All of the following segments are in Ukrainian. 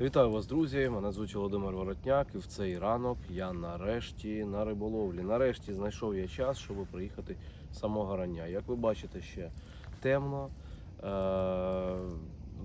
Вітаю вас, друзі! Мене звуть Володимир Воротняк, і в цей ранок я нарешті на риболовлі. Нарешті знайшов я час, щоб приїхати з самого рання. Як ви бачите, ще темно. Е-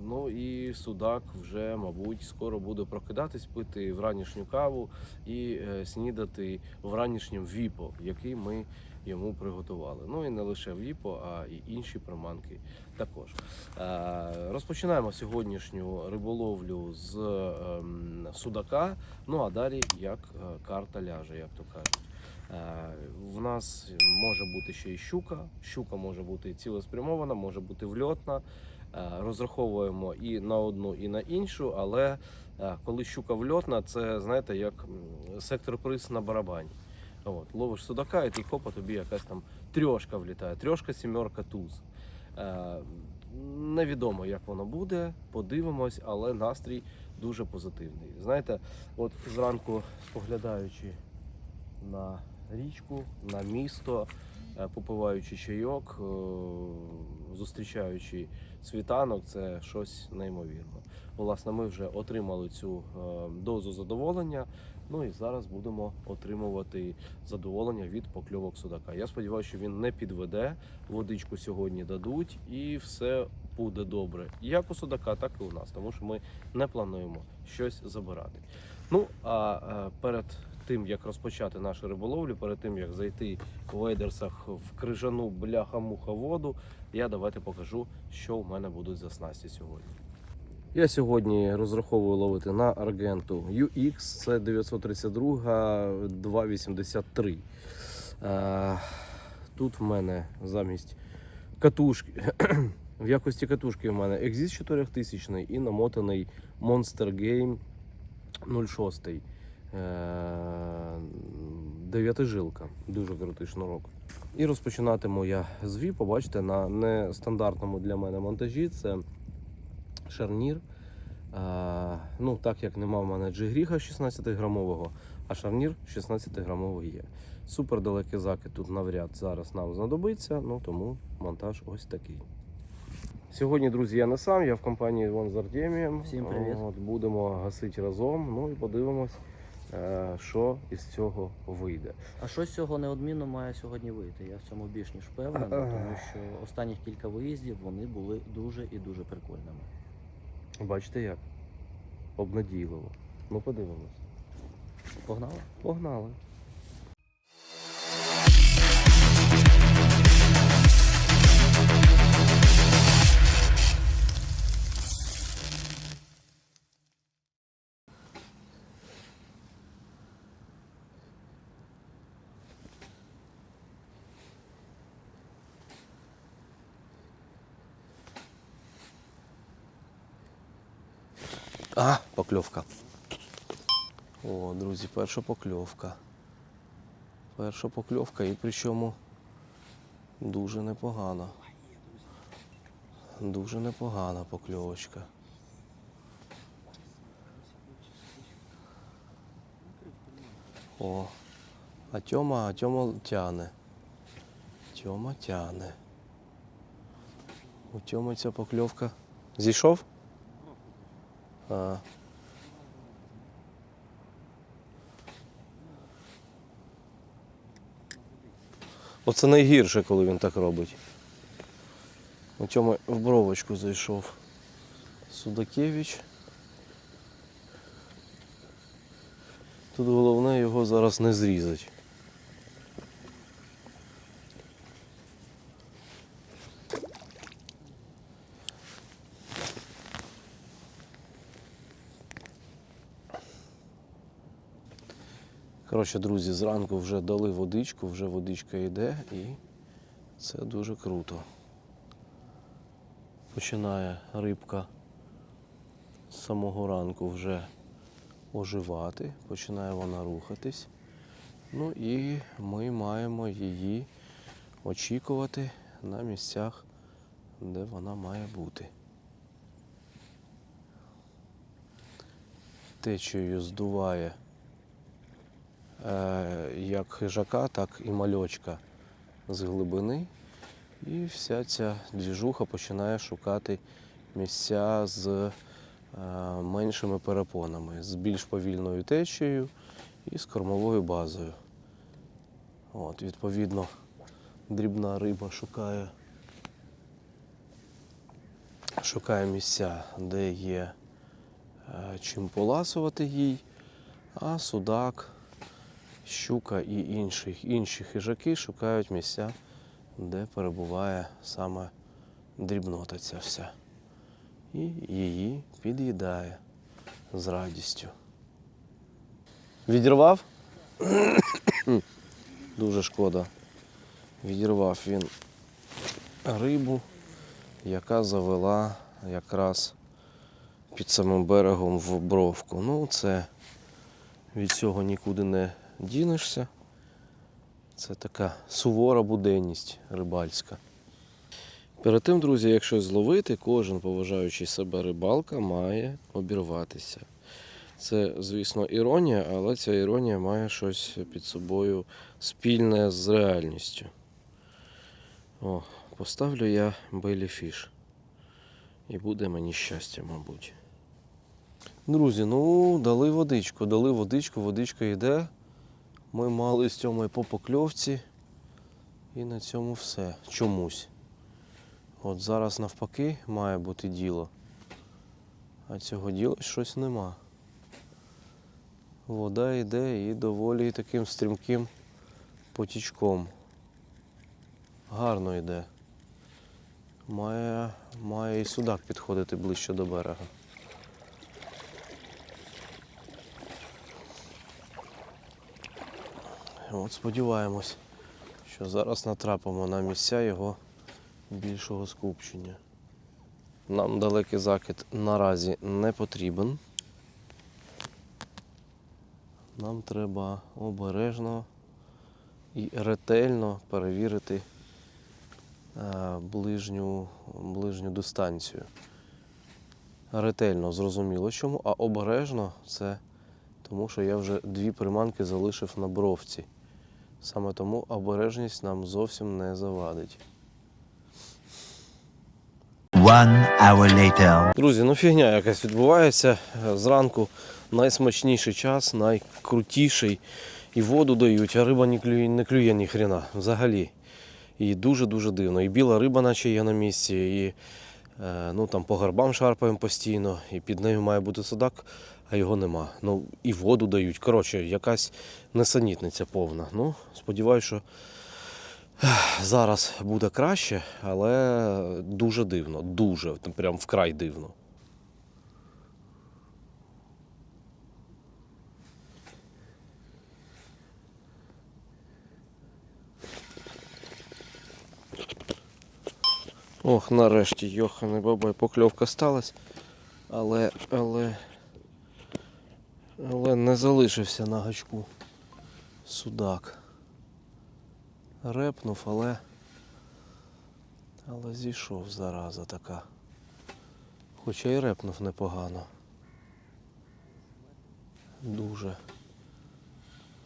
ну і судак вже, мабуть, скоро буде прокидатись, пити вранішню каву і е, снідати вранішнім віпо, який ми йому приготували. Ну і не лише віпо, а і інші приманки також. Е, Розпочинаємо сьогоднішню риболовлю з ем, судака. Ну а далі як е, карта ляже, як то кажуть. Е, В нас може бути ще й щука. Щука може бути цілеспрямована, може бути вльотна. Розраховуємо і на одну, і на іншу, але коли щука вльотна, це знаєте, як сектор приз на барабані. От, ловиш судака, і ти хопа, тобі якась там трьошка влітає, трьошка, сімерка, туз. Е, Невідомо, як воно буде, подивимось, але настрій дуже позитивний. Знаєте, от зранку споглядаючи на річку, на місто, е, попиваючи чайок, е, зустрічаючи світанок, це щось неймовірне. Власне, ми вже отримали цю е, дозу задоволення. Ну і зараз будемо отримувати задоволення від покльовок судака. Я сподіваюся, що він не підведе. Водичку сьогодні дадуть, і все буде добре. Як у судака, так і у нас, тому що ми не плануємо щось забирати. Ну а е, перед тим як розпочати нашу риболовлю, перед тим як зайти в Ейдерсах в крижану бляха-муха воду, я давайте покажу, що в мене будуть за снасті сьогодні. Я сьогодні розраховую ловити на Аргенту UX, це 932 283. Е, Тут в мене замість катушки, в якості катушки в мене Exis 4000 і намотаний Monster Game 06. Е, Дев'ятижилка, дуже крутий шнурок. І розпочинатиму я з ві, побачите, на нестандартному для мене монтажі. Це шарнір. Е, ну, так як нема в мене джигріга 16-грамового, а шарнір 16-грамовий є. Супер далекий закид тут навряд зараз нам знадобиться, ну тому монтаж ось такий. Сьогодні, друзі, я не сам, я в компанії Іван з Артемієм. Всім привіт. От, будемо гасити разом. Ну і подивимось, е, що із цього вийде. А що з цього неодмінно має сьогодні вийти? Я в цьому більш ніж впевнений, тому що останніх кілька виїздів вони були дуже і дуже прикольними. Бачите як? Обнадійливо. Ну подивимось. Погнали? Погнали. Покльовка. О, друзі, перша покльовка. Перша покльовка і причому дуже непогана. Дуже непогана покльовочка. О, а Тьома, а Тьома тяне. Тьома тяне. У Тьоми ця покльовка. Зійшов? А. Оце найгірше, коли він так робить. У цьому в бровочку зайшов Судакевич. Тут головне його зараз не зрізати. Коротше, друзі, зранку вже дали водичку, вже водичка йде і це дуже круто. Починає рибка з самого ранку вже оживати, починає вона рухатись. Ну і ми маємо її очікувати на місцях, де вона має бути. Течею здуває як хижака, так і мальочка з глибини. І вся ця двіжуха починає шукати місця з меншими перепонами, з більш повільною течією і з кормовою базою. От, відповідно, дрібна риба шукає, шукає місця, де є е, чим поласувати їй, а судак, щука і інші, інші хижаки шукають місця, де перебуває саме дрібнота ця вся. І її під'їдає з радістю. Відірвав? Дуже шкода. Відірвав він рибу, яка завела якраз під самим берегом в бровку. Ну, це від цього нікуди не дінешся. Це така сувора буденність рибальська. Перед тим, друзі, як щось зловити, кожен поважаючий себе рибалка має обірватися. Це, звісно, іронія, але ця іронія має щось під собою спільне з реальністю. О, поставлю я Белі Фіш. І буде мені щастя, мабуть. Друзі, ну дали водичку, дали водичку, водичка йде. Ми мали з цьому по покльовці. І на цьому все. Чомусь. От зараз навпаки має бути діло. А цього діла щось нема. Вода йде і доволі таким стрімким потічком. Гарно йде. Має, має і судак підходити ближче до берега. От сподіваємось, що зараз натрапимо на місця його більшого скупчення. Нам далекий закид наразі не потрібен. Нам треба обережно і ретельно перевірити е, ближню, ближню дистанцію. Ретельно зрозуміло чому, а обережно це тому, що я вже дві приманки залишив на бровці. Саме тому обережність нам зовсім не завадить. One hour later. Друзі, ну фігня якась відбувається. Зранку найсмачніший час, найкрутіший. І воду дають, а риба не клює, не клює ні хрена взагалі. І дуже-дуже дивно. І біла риба, наче є на місці, і е, ну, там по гарбам шарпаємо постійно, і під нею має бути судак, а його нема. Ну, і воду дають. Коротше, якась несенітниця повна. Ну, сподіваюся, що зараз буде краще, але дуже дивно, дуже, прям вкрай дивно. Ох, нарешті, йоханий бабай, покльовка сталась, але, але, але не залишився на гачку судак. Репнув, але, але зійшов зараза така. Хоча й репнув непогано. Дуже,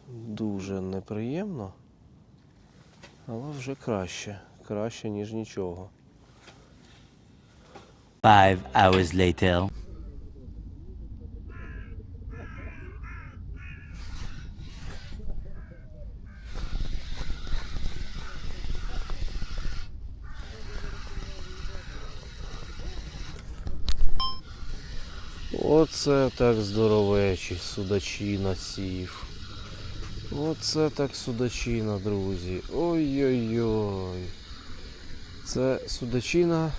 дуже неприємно, але вже краще. Краще, ніж нічого. Five hours later. Оце так здоровечий судачина сів. Оце так судачина, друзі. Ой-ой-ой. Це судачина,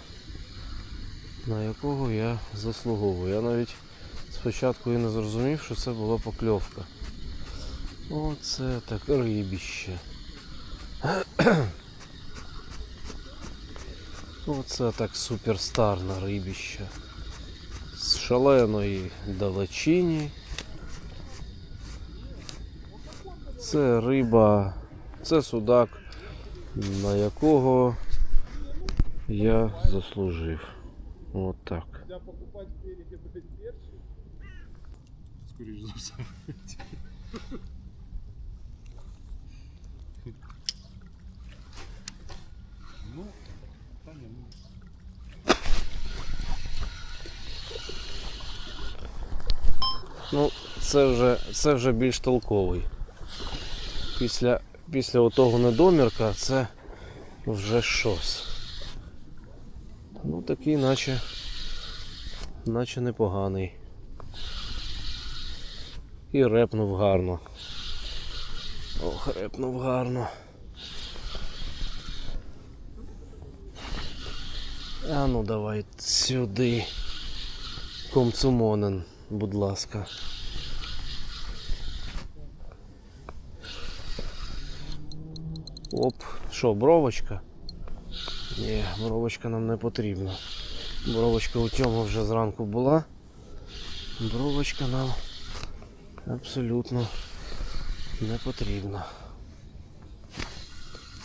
на якого я заслуговую. Я навіть спочатку і не зрозумів, що це була покльовка. Оце так рибіще. Оце так суперстарна рибіще шаленої далечині. Це риба, це судак, на якого я заслужив. От так. Скоріше за все. Ну, та ні, ну. Ну, це вже, це вже більш толковий. Після, після отого недомірка це вже щось. Ну такий наче, наче непоганий. І репнув гарно. Ох, репнув гарно. А ну давай сюди. Комцумонен, будь ласка. Оп, що, бровочка? Ні, бровочка нам не потрібна. Бровочка у Тьоми вже зранку була. Бровочка нам абсолютно не потрібна.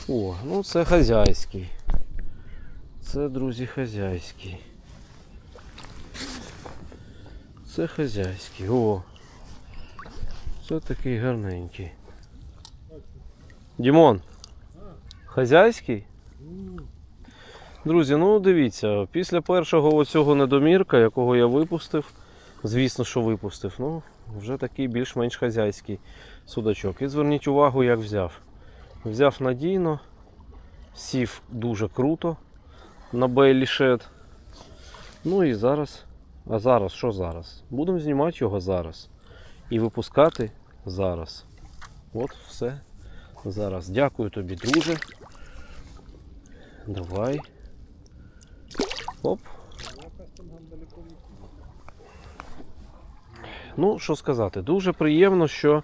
О, ну це хазяйський. Це, друзі, хазяйський. Це хазяйський. О. Це такий гарненький. Дімон. Хазяйський? Друзі, ну дивіться, після першого оцього недомірка, якого я випустив, звісно, що випустив, ну, вже такий більш-менш хазяйський судачок. І зверніть увагу, як взяв. Взяв надійно, сів дуже круто на бейлішет. Ну і зараз. А зараз що зараз? Будемо знімати його зараз. І випускати зараз. От все. Зараз. Дякую тобі, друже. Давай. Оп. Ну, що сказати, дуже приємно, що е,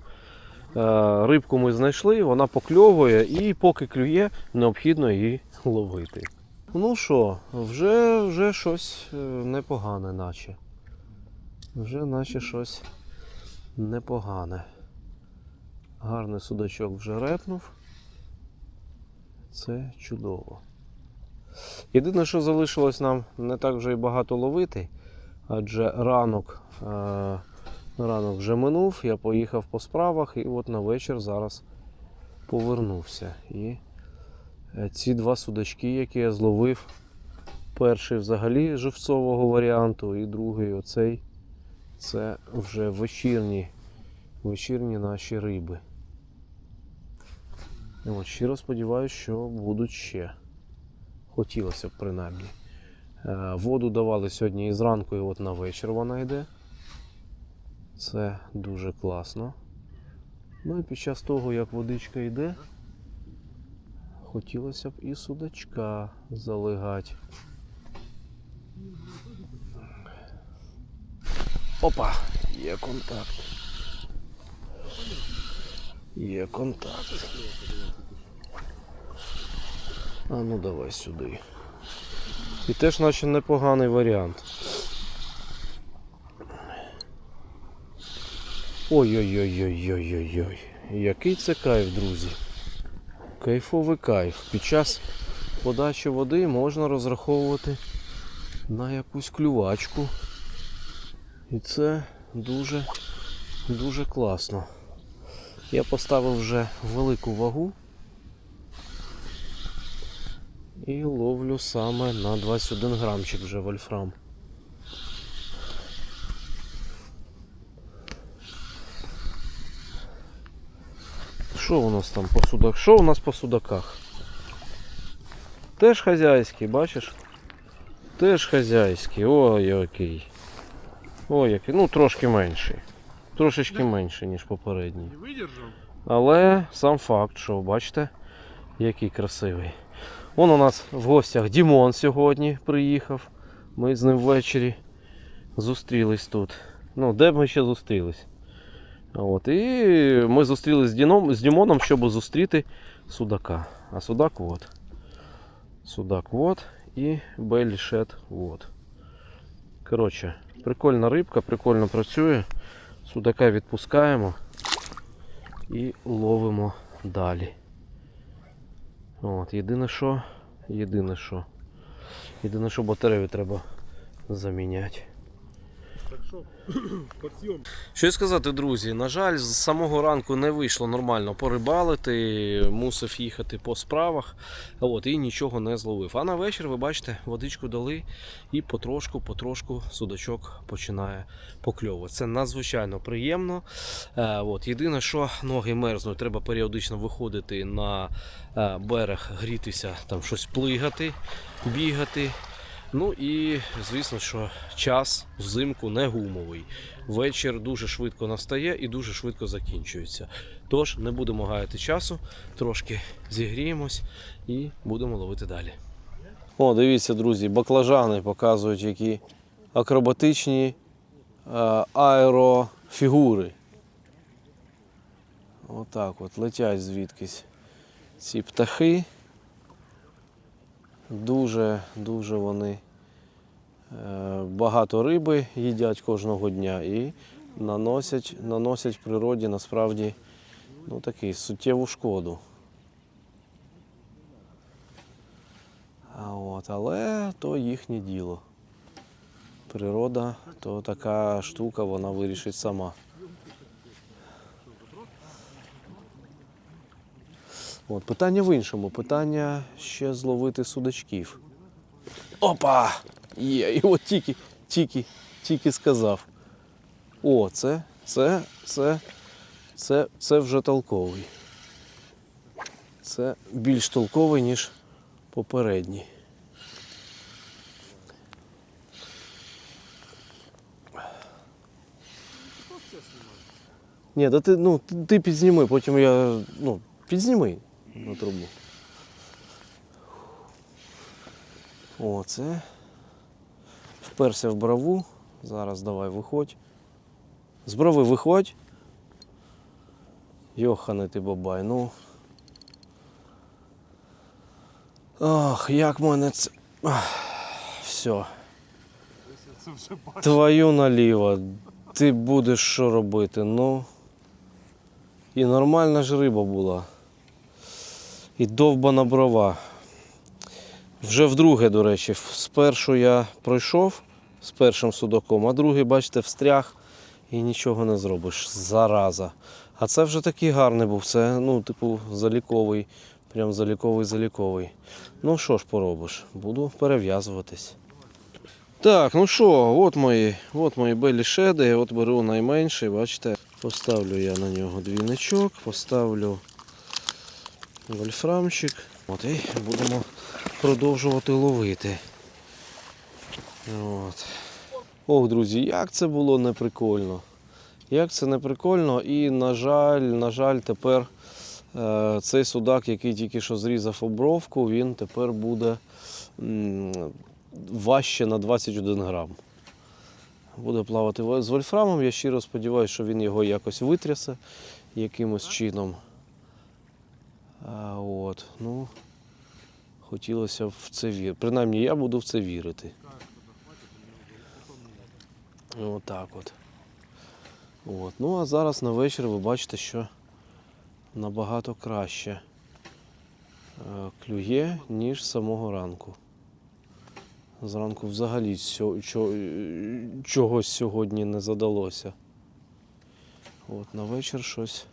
рибку ми знайшли, вона покльовує і поки клює, необхідно її ловити. Ну що, вже, вже щось е, непогане, наче. Вже наче щось непогане. Гарний судачок вже репнув. Це чудово. Єдине, що залишилось нам не так вже і багато ловити, адже ранок, е, ранок вже минув, я поїхав по справах і от на вечір зараз повернувся. І ці два судачки, які я зловив, перший взагалі живцового варіанту, і другий оцей це вже вечірні, вечірні наші риби. От, щиро сподіваюся, що будуть ще. Хотілося б принаймні. Е, Воду давали сьогодні і зранку, і от на вечір вона йде. Це дуже класно. Ну і під час того, як водичка йде, хотілося б і судачка залигати. Опа! Є контакт. Є контакт. А ну давай сюди. І теж наче непоганий варіант. Ой-ой-ой-ой-ой-ой-ой. Який це кайф, друзі. Кайфовий кайф. Під час подачі води можна розраховувати на якусь клювачку. І це дуже, дуже класно. Я поставив вже велику вагу і ловлю саме на 21 грамчик вже вольфрам. Що у нас там по судах? Що у нас по судаках? Теж хазяйський, бачиш? Теж хазяйський. Ой, який. Ой, який. Ну трошки менший. Трошечки менший, ніж попередній. Але сам факт, що бачите, який красивий. Он у нас в гостях Дімон сьогодні приїхав. Ми з ним ввечері зустрілись тут. Ну, де б ми ще зустрілись? От, і ми зустрілись з, Діном, з Дімоном, щоб зустріти судака. А судак от. Судак от і белішет от. Коротше, прикольна рибка, прикольно працює. Судака відпускаємо і ловимо далі. От, єдине що, єдине що. Єдине, що батарею треба заміняти. Що? Сказати, друзі, на жаль, з самого ранку не вийшло нормально порибалити, мусив їхати по справах, от, і нічого не зловив. А на вечір, ви бачите, водичку дали і потрошку, потрошку судачок починає покльовувати. Це надзвичайно приємно. Е, от, єдине, що ноги мерзнуть, треба періодично виходити на е, берег, грітися, там щось плигати, бігати. Ну і звісно, що час взимку не гумовий. Вечір дуже швидко настає і дуже швидко закінчується. Тож не будемо гаяти часу, трошки зігріємось і будемо ловити далі. О, дивіться, друзі, баклажани показують, які акробатичні е, аерофігури. Отак от летять звідкись ці птахи. Дуже, дуже вони е, багато риби їдять кожного дня і наносять, наносять природі насправді ну, таку суттєву шкоду. А от, але то їхнє діло. Природа то така штука, вона вирішить сама. От, питання в іншому. Питання ще зловити судачків. Опа! Є, і от тільки, тільки, тільки сказав. О, це, це, це, це, це вже толковий. Це більш толковий, ніж попередній. Ні, да ти, ну, ти- підзніми, потім я. Ну, підзніми на трубу. О, це. Вперся в браву. Зараз давай виходь. З брави виходь. Йоханий ти бабай, ну. Ах, як мене це. Все. Твою наліво. Ти будеш що робити? Ну. І нормальна ж риба була. І довбана брова. Вже вдруге, до речі, спершу я пройшов з першим судаком, а другий, бачите, встряг і нічого не зробиш. Зараза. А це вже такий гарний був. Це, ну, типу, заліковий. Прям заліковий заліковий. Ну що ж поробиш? Буду перев'язуватись. Так, ну що, от мої, от мої белі шеди, от беру найменший, бачите. Поставлю я на нього двійничок, поставлю вольфрамчик. От, і будемо продовжувати ловити. От. Ох, друзі, як це було неприкольно. Як це неприкольно, і, на жаль, на жаль, тепер е, цей судак, який тільки що зрізав обровку, він тепер буде м, важче на 21 грам. Буде плавати з вольфрамом. Я щиро сподіваюся, що він його якось витрясе якимось чином. А, от, ну, хотілося в це вірити. Принаймні я буду в це вірити. Отак от. От. Ну а зараз на вечір ви бачите, що набагато краще е, клює, ніж з самого ранку. Зранку взагалі чогось сьогодні не задалося. От на вечір щось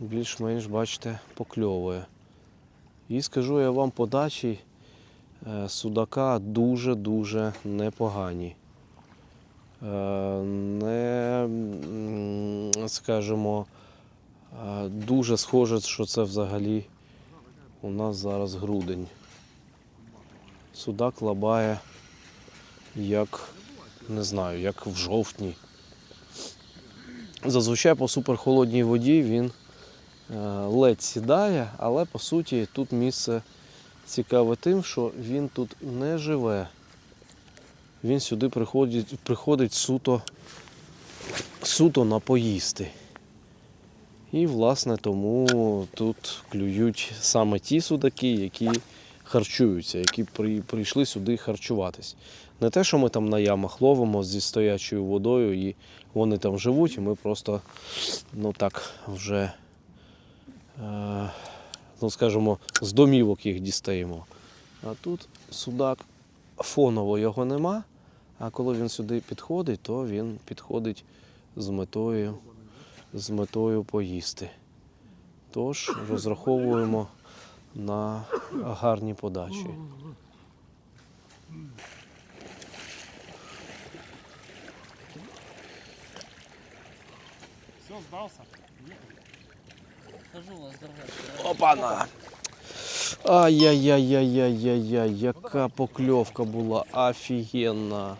більш-менш, бачите, покльовує. І скажу я вам, подачі е, судака дуже-дуже непогані. Е, Не, скажімо, е, дуже схоже, що це взагалі у нас зараз грудень. Судак лабає як, не знаю, як в жовтні. Зазвичай по суперхолодній воді він ледь сідає, але по суті тут місце цікаве тим, що він тут не живе. Він сюди приходить, приходить суто, суто на поїсти. І, власне, тому тут клюють саме ті судаки, які харчуються, які при, прийшли сюди харчуватись. Не те, що ми там на ямах ловимо зі стоячою водою, і вони там живуть, і ми просто, ну так, вже, е, ну скажімо, з домівок їх дістаємо. А тут судак фоново його нема, А коли він сюди підходить, то він підходить з метою, з метою поїсти. Тож розраховуємо на гарні подачі. Все, сдался? Кажу вас, Опана! Ай-яй-яй-яй-яй-яй-яй, яка покльовка була офігенна.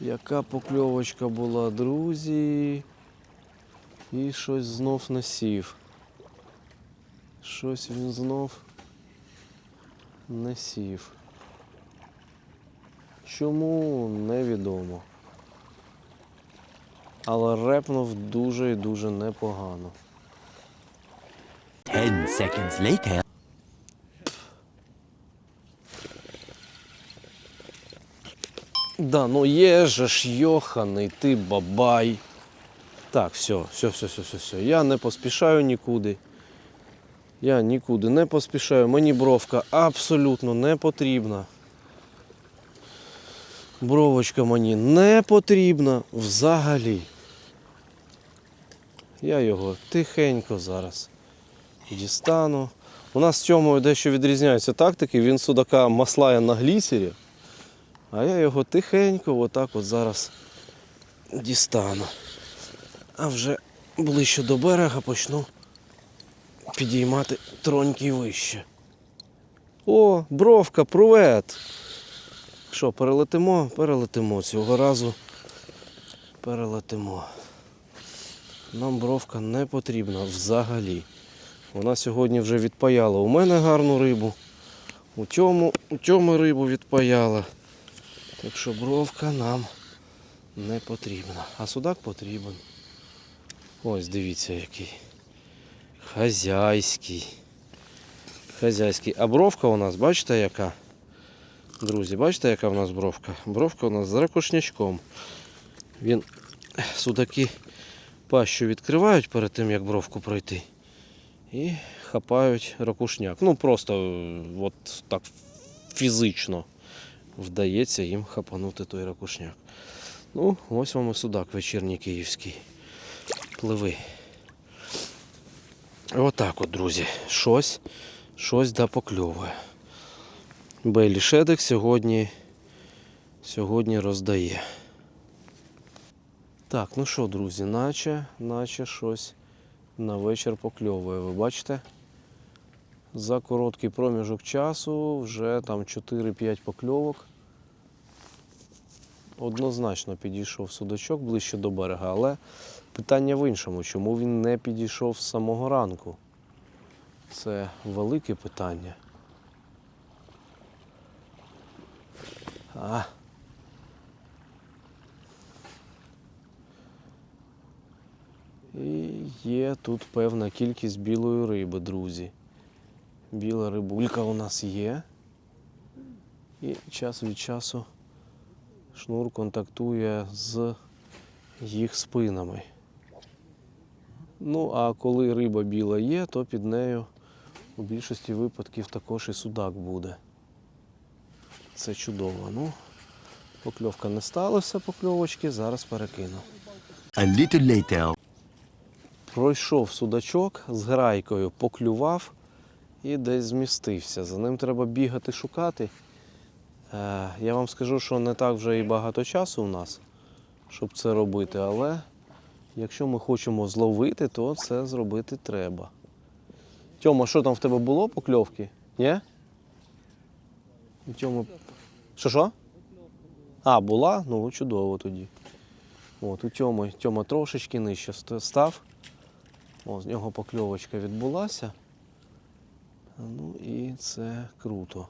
Яка покльовочка була, друзі. І щось знов не сів. Щось він знов не сів. Чому невідомо. Але репнув дуже і дуже непогано. Ten seconds later. Да, ну є же ж йоханий ти бабай. Так, все, все, все, все, все, все. Я не поспішаю нікуди. Я нікуди не поспішаю. Мені бровка абсолютно не потрібна. Бровочка мені не потрібна взагалі. Я його тихенько зараз дістану. У нас з цьому дещо відрізняються тактики. Він судака маслає на глісері. А я його тихенько отак от зараз дістану. А вже ближче до берега почну підіймати троньки вище. О, бровка, привет! Що, перелетимо? Перелетимо цього разу. Перелетимо. Нам бровка не потрібна взагалі. Вона сьогодні вже відпаяла у мене гарну рибу. У цьому, у цьому рибу відпаяла. Так що бровка нам не потрібна. А судак потрібен. Ось дивіться який. Хазяйський. Хазяйський. А бровка у нас, бачите яка? Друзі, бачите, яка в нас бровка? Бровка у нас з ракушнячком. Він судаки пащу відкривають перед тим, як бровку пройти. І хапають ракушняк. Ну просто е, от так фізично вдається їм хапанути той ракушняк. Ну, ось вам і судак вечірній київський. Пливи. Отак от, друзі. Щось, щось да покльовує. Бейлі Шедек сьогодні, сьогодні роздає. Так, ну що, друзі, наче, наче щось на вечір покльовує. Ви бачите? За короткий проміжок часу вже там 4-5 покльовок. Однозначно підійшов судачок ближче до берега, але питання в іншому, чому він не підійшов з самого ранку? Це велике питання. А. І є тут певна кількість білої риби, друзі. Біла рибулька у нас є. І час від часу шнур контактує з їх спинами. Ну, а коли риба біла є, то під нею у більшості випадків також і судак буде. Це чудово. Ну, покльовка не сталося, покльовочки, зараз перекину. A little later. Пройшов судачок з грайкою, поклював і десь змістився. За ним треба бігати, шукати. Е, я вам скажу, що не так вже і багато часу у нас, щоб це робити, але якщо ми хочемо зловити, то це зробити треба. Тьома, що там в тебе було покльовки? Ні? У Тьоми... Що що? А, була? Ну, чудово тоді. От, у Тьоми, Тьома трошечки нижче став. О, з нього покльовочка відбулася. Ну і це круто.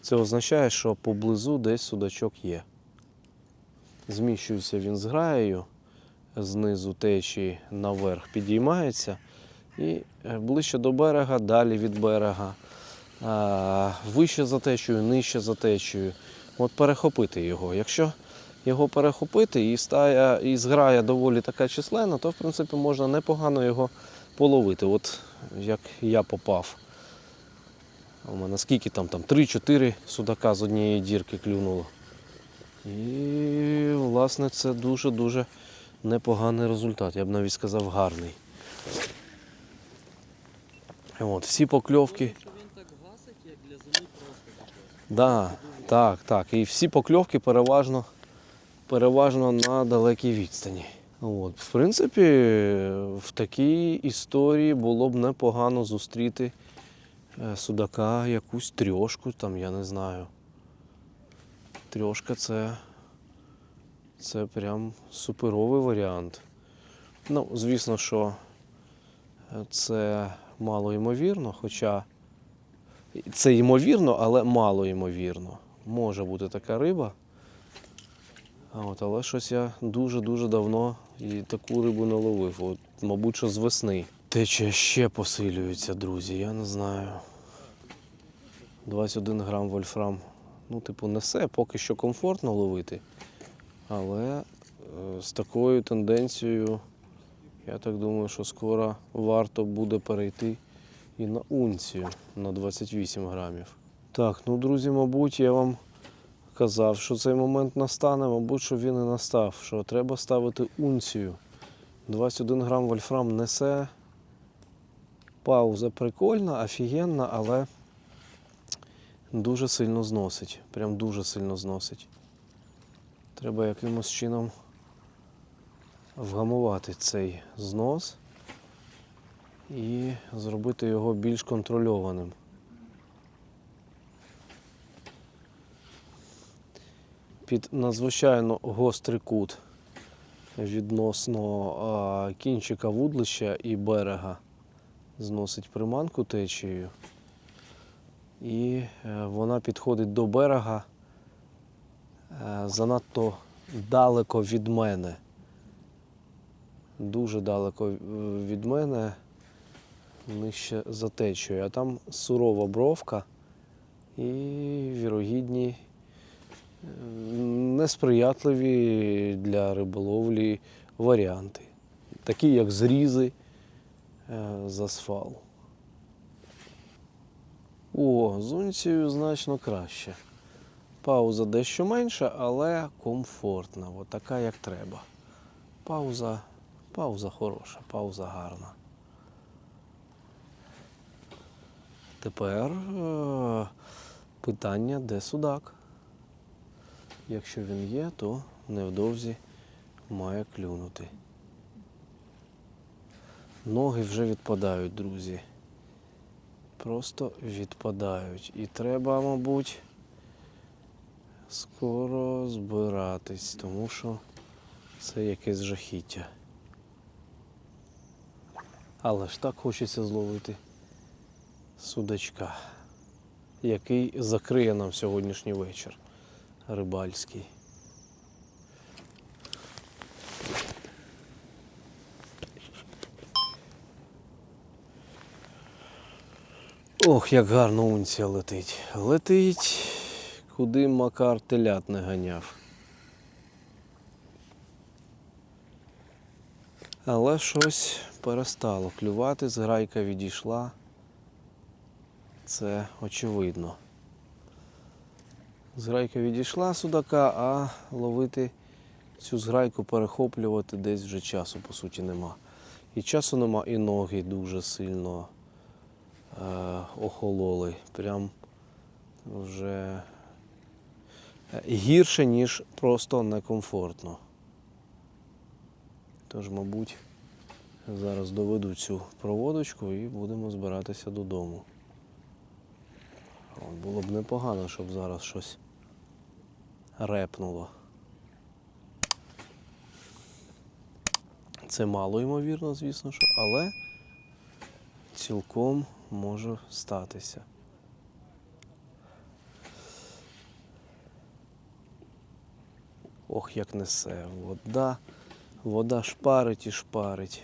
Це означає, що поблизу десь судачок є. Зміщується він з граєю, знизу течії наверх підіймається і е, ближче до берега, далі від берега, вище за течією, нижче за течією. От перехопити його. Якщо його перехопити і стая, і зграя доволі така численна, то в принципі можна непогано його половити. От як я попав. У мене скільки там, там 3-4 судака з однієї дірки клюнуло. І, власне, це дуже-дуже непоганий результат. Я б навіть сказав гарний. От, всі покльовки. Да, так, так. І всі покльовки переважно, переважно на далекій відстані. От, в принципі, в такій історії було б непогано зустріти е, судака якусь трьошку, там, я не знаю. Трьошка це, це прям суперовий варіант. Ну, звісно, що е, це мало ймовірно, хоча це ймовірно, але мало ймовірно. Може бути така риба. От, але щось я дуже-дуже давно і таку рибу не ловив. От, мабуть, що з весни. Течія ще посилюється, друзі, я не знаю. 21 грам вольфрам. Ну, типу, несе, поки що комфортно ловити. Але е, з такою тенденцією, я так думаю, що скоро варто буде перейти і на унцію на 28 грамів. Так, ну друзі, мабуть, я вам казав, що цей момент настане, мабуть, що він і настав, що треба ставити унцію. 21 грам вольфрам несе. Пауза прикольна, офігенна, але дуже сильно зносить. Прям дуже сильно зносить. Треба якимось чином вгамувати цей знос і зробити його більш контрольованим. Під надзвичайно гострий кут відносно кінчика вудлища і берега зносить приманку течією. І е, вона підходить до берега е, занадто далеко від мене. Дуже далеко е, від мене нижче за течією, а там сурова бровка і вірогідні несприятливі для риболовлі варіанти, такі як зрізи е, з асфалу. О, з унцією значно краще. Пауза дещо менша, але комфортна, от така як треба. Пауза, пауза хороша, пауза гарна. Тепер е, питання, де судак. Якщо він є, то невдовзі має клюнути. Ноги вже відпадають, друзі. Просто відпадають. І треба, мабуть, скоро збиратись, тому що це якесь жахіття. Але ж так хочеться зловити судачка, який закриє нам сьогоднішній вечір рибальський. Ох, як гарно унція летить. Летить, куди Макар телят не ганяв. Але щось перестало клювати, зграйка відійшла. Це очевидно. Зграйка відійшла судака, а ловити цю зграйку, перехоплювати десь вже часу, по суті, нема. І часу нема, і ноги дуже сильно е, охололи. Прям вже е, гірше, ніж просто некомфортно. Тож, мабуть, зараз доведу цю проводочку і будемо збиратися додому. Було б непогано, щоб зараз щось репнуло. Це мало ймовірно, звісно, що, але цілком може статися. Ох, як несе. Вода, вода шпарить і шпарить.